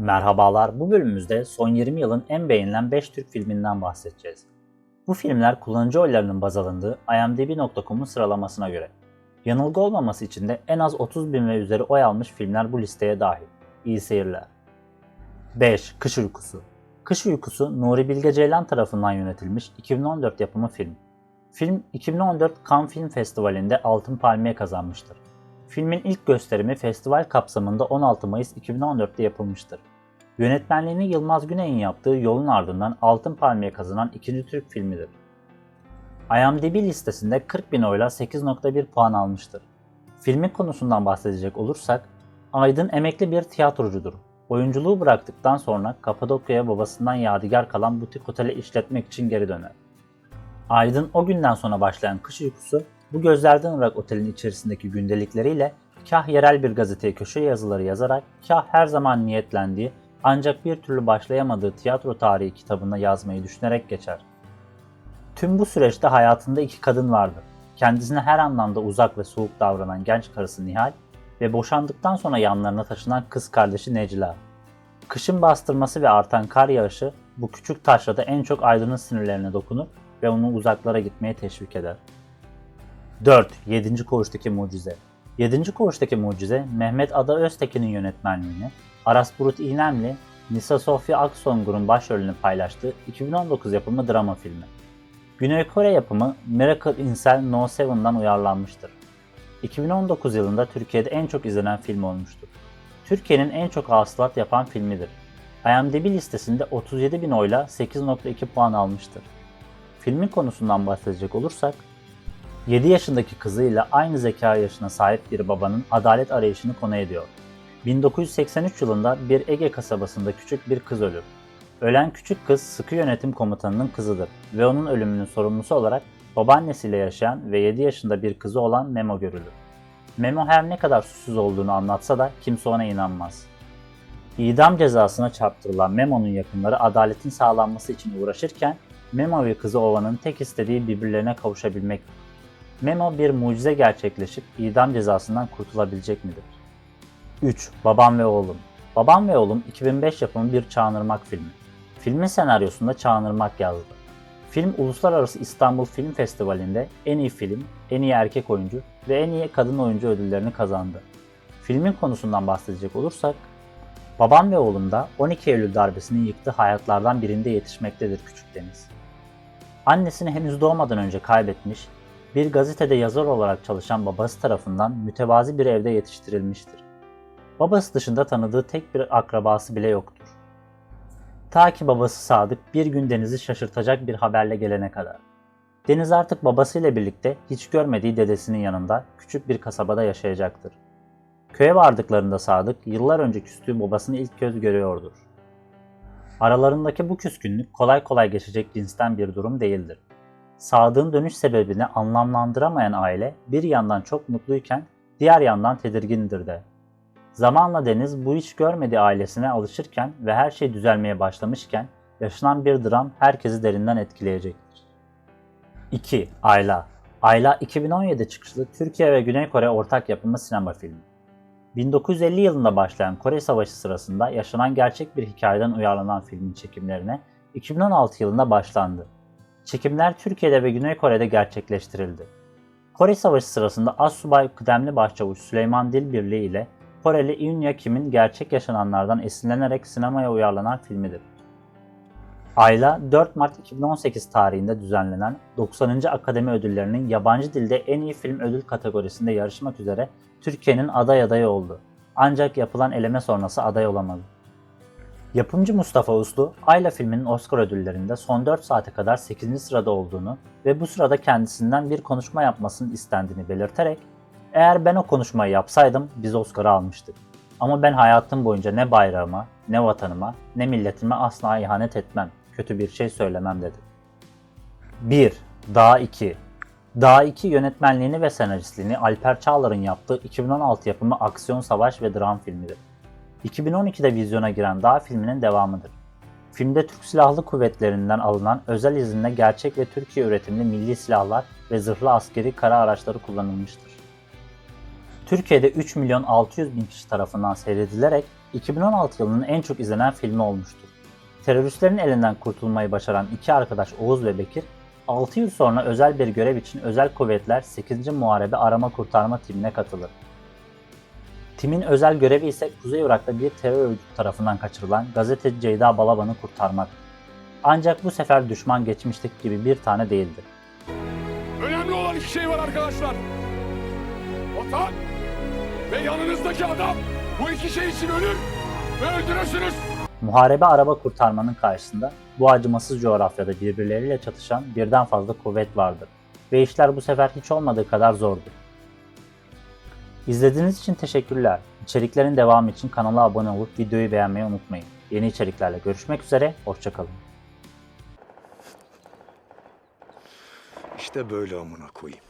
Merhabalar, bu bölümümüzde son 20 yılın en beğenilen 5 Türk filminden bahsedeceğiz. Bu filmler kullanıcı oylarının baz alındığı IMDb.com'un sıralamasına göre. Yanılgı olmaması için de en az 30 bin ve üzeri oy almış filmler bu listeye dahil. İyi seyirler. 5. Kış Uykusu Kış Uykusu Nuri Bilge Ceylan tarafından yönetilmiş 2014 yapımı film. Film 2014 Cannes Film Festivali'nde Altın Palmiye kazanmıştır. Filmin ilk gösterimi festival kapsamında 16 Mayıs 2014'te yapılmıştır. Yönetmenliğini Yılmaz Güney'in yaptığı Yolun Ardından Altın Palmiye kazanan ikinci Türk filmidir. IMDb listesinde 40 bin oyla 8.1 puan almıştır. Filmin konusundan bahsedecek olursak, Aydın emekli bir tiyatrocudur. Oyunculuğu bıraktıktan sonra Kapadokya'ya babasından yadigar kalan butik oteli işletmek için geri döner. Aydın o günden sonra başlayan kış uykusu bu gözlerden ırak otelin içerisindeki gündelikleriyle kah yerel bir gazeteye köşe yazıları yazarak kah her zaman niyetlendiği ancak bir türlü başlayamadığı tiyatro tarihi kitabında yazmayı düşünerek geçer. Tüm bu süreçte hayatında iki kadın vardır. Kendisine her anlamda uzak ve soğuk davranan genç karısı Nihal ve boşandıktan sonra yanlarına taşınan kız kardeşi Necla. Kışın bastırması ve artan kar yağışı bu küçük taşrada en çok Aydın'ın sinirlerine dokunur ve onu uzaklara gitmeye teşvik eder. 4. 7. Koğuştaki Mucize 7. Koğuştaki Mucize, Mehmet Ada Öztekin'in yönetmenliğini, Aras Bulut İynemli, Nisa Sofya Aksongur'un başrolünü paylaştığı 2019 yapımı drama filmi. Güney Kore yapımı Miracle in Cell No 7'dan uyarlanmıştır. 2019 yılında Türkiye'de en çok izlenen film olmuştur. Türkiye'nin en çok hasılat yapan filmidir. IMDb listesinde 37 bin oyla 8.2 puan almıştır. Filmin konusundan bahsedecek olursak, 7 yaşındaki kızıyla aynı zeka yaşına sahip bir babanın adalet arayışını konu ediyor. 1983 yılında bir Ege kasabasında küçük bir kız ölür. Ölen küçük kız sıkı yönetim komutanının kızıdır ve onun ölümünün sorumlusu olarak babaannesiyle yaşayan ve 7 yaşında bir kızı olan Memo görülür. Memo her ne kadar suçsuz olduğunu anlatsa da kimse ona inanmaz. İdam cezasına çarptırılan Memo'nun yakınları adaletin sağlanması için uğraşırken Memo ve kızı Ova'nın tek istediği birbirlerine kavuşabilmektir. Memo bir mucize gerçekleşip idam cezasından kurtulabilecek midir? 3. Babam ve Oğlum Babam ve Oğlum 2005 yapımı bir Çağınırmak filmi. Filmin senaryosunda Çağınırmak yazdı. Film Uluslararası İstanbul Film Festivali'nde en iyi film, en iyi erkek oyuncu ve en iyi kadın oyuncu ödüllerini kazandı. Filmin konusundan bahsedecek olursak, Babam ve Oğlum'da 12 Eylül darbesinin yıktığı hayatlardan birinde yetişmektedir Küçük Deniz. Annesini henüz doğmadan önce kaybetmiş, bir gazetede yazar olarak çalışan babası tarafından mütevazi bir evde yetiştirilmiştir. Babası dışında tanıdığı tek bir akrabası bile yoktur. Ta ki babası Sadık bir gün Deniz'i şaşırtacak bir haberle gelene kadar. Deniz artık babasıyla birlikte hiç görmediği dedesinin yanında küçük bir kasabada yaşayacaktır. Köye vardıklarında Sadık yıllar önce küstüğü babasını ilk kez görüyordur. Aralarındaki bu küskünlük kolay kolay geçecek cinsten bir durum değildir. Sadık'ın dönüş sebebini anlamlandıramayan aile bir yandan çok mutluyken diğer yandan tedirgindir de. Zamanla Deniz bu hiç görmediği ailesine alışırken ve her şey düzelmeye başlamışken yaşanan bir dram herkesi derinden etkileyecektir. 2. Ayla Ayla 2017 çıkışlı Türkiye ve Güney Kore ortak yapımı sinema filmi. 1950 yılında başlayan Kore Savaşı sırasında yaşanan gerçek bir hikayeden uyarlanan filmin çekimlerine 2016 yılında başlandı. Çekimler Türkiye'de ve Güney Kore'de gerçekleştirildi. Kore Savaşı sırasında Assubay Kıdemli Başçavuş Süleyman Dilbirli ile Koreli Yoon Kim'in gerçek yaşananlardan esinlenerek sinemaya uyarlanan filmidir. Ayla 4 Mart 2018 tarihinde düzenlenen 90. Akademi Ödülleri'nin yabancı dilde en iyi film ödül kategorisinde yarışmak üzere Türkiye'nin aday adayı oldu. Ancak yapılan eleme sonrası aday olamadı. Yapımcı Mustafa Uslu, Ayla filminin Oscar ödüllerinde son 4 saate kadar 8. sırada olduğunu ve bu sırada kendisinden bir konuşma yapmasının istendiğini belirterek eğer ben o konuşmayı yapsaydım biz Oscar'ı almıştık. Ama ben hayatım boyunca ne bayrağıma, ne vatanıma, ne milletime asla ihanet etmem, kötü bir şey söylemem dedi. 1. Dağ 2 Dağ 2 yönetmenliğini ve senaristliğini Alper Çağlar'ın yaptığı 2016 yapımı aksiyon, savaş ve dram filmidir. 2012'de vizyona giren Dağ filminin devamıdır. Filmde Türk Silahlı Kuvvetlerinden alınan özel izinle gerçek ve Türkiye üretimli milli silahlar ve zırhlı askeri kara araçları kullanılmıştır. Türkiye'de 3 milyon 600 bin kişi tarafından seyredilerek 2016 yılının en çok izlenen filmi olmuştur. Teröristlerin elinden kurtulmayı başaran iki arkadaş Oğuz ve Bekir, 6 yıl sonra özel bir görev için Özel Kuvvetler 8. Muharebe Arama Kurtarma Timine katılır. Timin özel görevi ise Kuzey Irak'ta bir terör örgütü tarafından kaçırılan gazeteci Ceyda Balaban'ı kurtarmak. Ancak bu sefer düşman geçmişteki gibi bir tane değildi. Önemli olan iki şey var arkadaşlar. Vatan ve yanınızdaki adam. Bu iki şey için ölür ve öldürürsünüz. Muharebe araba kurtarmanın karşısında bu acımasız coğrafyada birbirleriyle çatışan birden fazla kuvvet vardır ve işler bu sefer hiç olmadığı kadar zordur. İzlediğiniz için teşekkürler. İçeriklerin devamı için kanala abone olup videoyu beğenmeyi unutmayın. Yeni içeriklerle görüşmek üzere, hoşçakalın. İşte böyle amına koyayım.